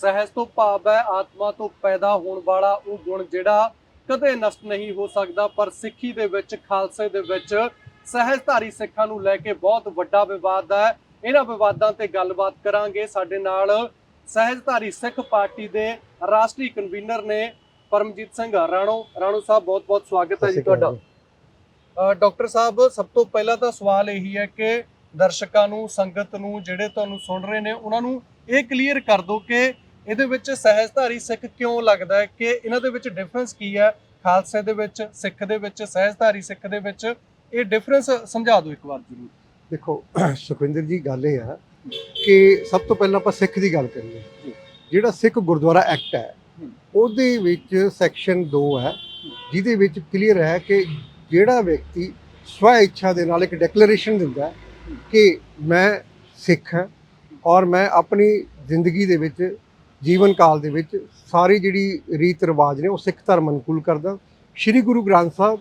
ਸਹਿਜ ਤੋਂ ਭਾਵ ਹੈ ਆਤਮਾ ਤੋਂ ਪੈਦਾ ਹੋਣ ਵਾਲਾ ਉਹ ਗੁਣ ਜਿਹੜਾ ਕਦੇ ਨਸ਼ਟ ਨਹੀਂ ਹੋ ਸਕਦਾ ਪਰ ਸਿੱਖੀ ਦੇ ਵਿੱਚ ਖਾਲਸੇ ਦੇ ਵਿੱਚ ਸਹਿਜਧਾਰੀ ਸਿੱਖਾਂ ਨੂੰ ਲੈ ਕੇ ਬਹੁਤ ਵੱਡਾ ਵਿਵਾਦ ਹੈ। ਇਹਨਾਂ ਵਿਵਾਦਾਂ ਤੇ ਗੱਲਬਾਤ ਕਰਾਂਗੇ। ਸਾਡੇ ਨਾਲ ਸਹਿਜਧਾਰੀ ਸਿੱਖ ਪਾਰਟੀ ਦੇ ਰਾਸ਼ਟਰੀ ਕਨਵੀਨਰ ਨੇ ਪਰਮਜੀਤ ਸਿੰਘ ਰਾਣੋ। ਰਾਣੋ ਸਾਹਿਬ ਬਹੁਤ ਬਹੁਤ ਸਵਾਗਤ ਹੈ ਜੀ ਤੁਹਾਡਾ। ਡਾਕਟਰ ਸਾਹਿਬ ਸਭ ਤੋਂ ਪਹਿਲਾਂ ਤਾਂ ਸਵਾਲ ਇਹੀ ਹੈ ਕਿ ਦਰਸ਼ਕਾਂ ਨੂੰ ਸੰਗਤ ਨੂੰ ਜਿਹੜੇ ਤੁਹਾਨੂੰ ਸੁਣ ਰਹੇ ਨੇ ਉਹਨਾਂ ਨੂੰ ਇਹ ਕਲੀਅਰ ਕਰ ਦਿਓ ਕਿ ਇਹਦੇ ਵਿੱਚ ਸਹਿਜਧਾਰੀ ਸਿੱਖ ਕਿਉਂ ਲੱਗਦਾ ਹੈ ਕਿ ਇਹਨਾਂ ਦੇ ਵਿੱਚ ਡਿਫਰੈਂਸ ਕੀ ਹੈ ਖਾਲਸੇ ਦੇ ਵਿੱਚ ਸਿੱਖ ਦੇ ਵਿੱਚ ਸਹਿਜਧਾਰੀ ਸਿੱਖ ਦੇ ਵਿੱਚ ਇਹ ਡਿਫਰੈਂਸ ਸਮਝਾ ਦਿਓ ਇੱਕ ਵਾਰ ਜ਼ਰੂਰ ਦੇਖੋ ਸੁਖਵਿੰਦਰ ਜੀ ਗੱਲ ਇਹ ਆ ਕਿ ਸਭ ਤੋਂ ਪਹਿਲਾਂ ਆਪਾਂ ਸਿੱਖ ਦੀ ਗੱਲ ਕਰੀਏ। ਜਿਹੜਾ ਸਿੱਖ ਗੁਰਦੁਆਰਾ ਐਕਟ ਹੈ। ਉਹਦੇ ਵਿੱਚ ਸੈਕਸ਼ਨ 2 ਹੈ ਜਿਹਦੇ ਵਿੱਚ ਕਲੀਅਰ ਹੈ ਕਿ ਜਿਹੜਾ ਵਿਅਕਤੀ ਸਵੈ ਇੱਛਾ ਦੇ ਨਾਲ ਇੱਕ ਡੈਕਲੇਰੇਸ਼ਨ ਦਿੰਦਾ ਕਿ ਮੈਂ ਸਿੱਖ ਹਾਂ ਔਰ ਮੈਂ ਆਪਣੀ ਜ਼ਿੰਦਗੀ ਦੇ ਵਿੱਚ ਜੀਵਨ ਕਾਲ ਦੇ ਵਿੱਚ ਸਾਰੀ ਜਿਹੜੀ ਰੀਤ ਰਿਵਾਜ ਨੇ ਉਹ ਸਿੱਖ ਧਰਮ ਅਨੁਕੂਲ ਕਰਦਾ ਸ੍ਰੀ ਗੁਰੂ ਗ੍ਰੰਥ ਸਾਹਿਬ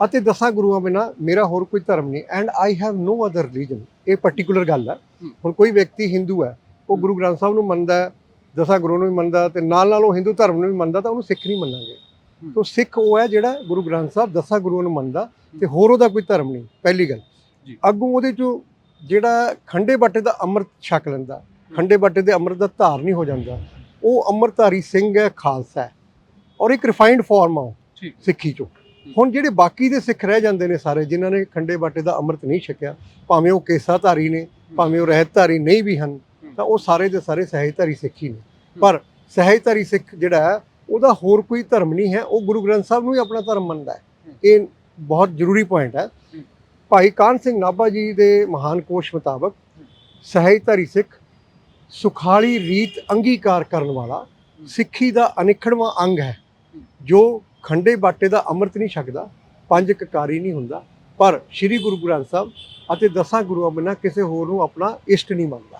ਅਤੇ ਦਸਾਂ ਗੁਰੂਆਂ ਬਿਨਾ ਮੇਰਾ ਹੋਰ ਕੋਈ ਧਰਮ ਨਹੀਂ and I have no other religion ਇਹ ਪਾਰਟਿਕੂਲਰ ਗੱਲ ਹੈ। ਹੁਣ ਕੋਈ ਵਿਅਕਤੀ ਹਿੰਦੂ ਹੈ ਉਹ ਗੁਰੂ ਗ੍ਰੰਥ ਸਾਹਿਬ ਨੂੰ ਮੰਨਦਾ ਦਸਾਂ ਗੁਰੂਆਂ ਨੂੰ ਵੀ ਮੰਨਦਾ ਤੇ ਨਾਲ ਨਾਲ ਉਹ ਹਿੰਦੂ ਧਰਮ ਨੂੰ ਵੀ ਮੰਨਦਾ ਤਾਂ ਉਹਨੂੰ ਸਿੱਖ ਨਹੀਂ ਮੰਨਾਂਗੇ। ਤੋਂ ਸਿੱਖ ਉਹ ਹੈ ਜਿਹੜਾ ਗੁਰੂ ਗ੍ਰੰਥ ਸਾਹਿਬ ਦਸਾਂ ਗੁਰੂਆਂ ਨੂੰ ਮੰਨਦਾ ਤੇ ਹੋਰ ਉਹਦਾ ਕੋਈ ਧਰਮ ਨਹੀਂ ਪਹਿਲੀ ਗੱਲ। ਅੱਗੋਂ ਉਹਦੇ ਚੋਂ ਜਿਹੜਾ ਖੰਡੇ ਬਾਟੇ ਦਾ ਅੰਮ੍ਰਿਤ ਛਕ ਲੈਂਦਾ ਖੰਡੇ ਬਾਟੇ ਦੇ ਅੰਮ੍ਰਿਤ ਦਾ ਧਾਰ ਨਹੀਂ ਹੋ ਜਾਂਦਾ ਉਹ ਅੰਮ੍ਰਿਤਧਾਰੀ ਸਿੰਘ ਹੈ ਖਾਲਸਾ ਹੈ। ਔਰ ਇੱਕ ਰਿਫਾਈਨਡ ਫਾਰਮ ਆ ਉਹ ਸਿੱਖੀ ਚੋਂ। ਹੁਣ ਜਿਹੜੇ ਬਾਕੀ ਦੇ ਸਿੱਖ ਰਹਿ ਜਾਂਦੇ ਨੇ ਸਾਰੇ ਜਿਨ੍ਹਾਂ ਨੇ ਖੰਡੇ ਬਾਟੇ ਦਾ ਅੰਮ੍ਰਿਤ ਨਹੀਂ ਛਕਿਆ ਭਾਵੇਂ ਉਹ ਕੇਸਾਧਾਰੀ ਨੇ ਭਾਵੇਂ ਉਹ ਰਹਿਤਧਾਰੀ ਨਹੀਂ ਵੀ ਹਨ ਤਾਂ ਉਹ ਸਾਰੇ ਦੇ ਸਾਰੇ ਸਹਿਜਧਾਰੀ ਸਿੱਖ ਨੇ। ਪਰ ਸਹਿਜਧਾਰੀ ਸਿੱਖ ਜਿਹੜਾ ਹੈ ਉਹਦਾ ਹੋਰ ਕੋਈ ਧਰਮ ਨਹੀਂ ਹੈ ਉਹ ਗੁਰੂ ਗ੍ਰੰਥ ਸਾਹਿਬ ਨੂੰ ਹੀ ਆਪਣਾ ਧਰਮ ਮੰਨਦਾ ਹੈ। ਇਹ ਬਹੁਤ ਜ਼ਰੂਰੀ ਪੁਆਇੰਟ ਹੈ। ਭਾਈ ਕਾਨ ਸਿੰਘ ਨਾਭਾ ਜੀ ਦੇ ਮਹਾਨ ਕੋਸ਼ ਮੁਤਾਬਕ ਸਹਿਜਧਾਰੀ ਸਿੱਖ ਸੁਖਾਲੀ ਰੀਤ ਅੰਗੀਕਾਰ ਕਰਨ ਵਾਲਾ ਸਿੱਖੀ ਦਾ ਅਨਿਖੜਵਾਂ ਅੰਗ ਹੈ, ਜੋ ਖੰਡੇ ਬਾਟੇ ਦਾ ਅੰਮ੍ਰਿਤ ਨਹੀਂ ਛਕਦਾ, ਪੰਜ ਕਕਾਰੀ ਨਹੀਂ ਹੁੰਦਾ, ਪਰ ਸ੍ਰੀ ਗੁਰੂ ਗ੍ਰੰਥ ਸਾਹਿਬ ਅਤੇ ਦਸਾਂ ਗੁਰੂਆਂ ਬਿਨਾਂ ਕਿਸੇ ਹੋਰ ਨੂੰ ਆਪਣਾ ਇਸ਼ਟ ਨਹੀਂ ਮੰਨਦਾ।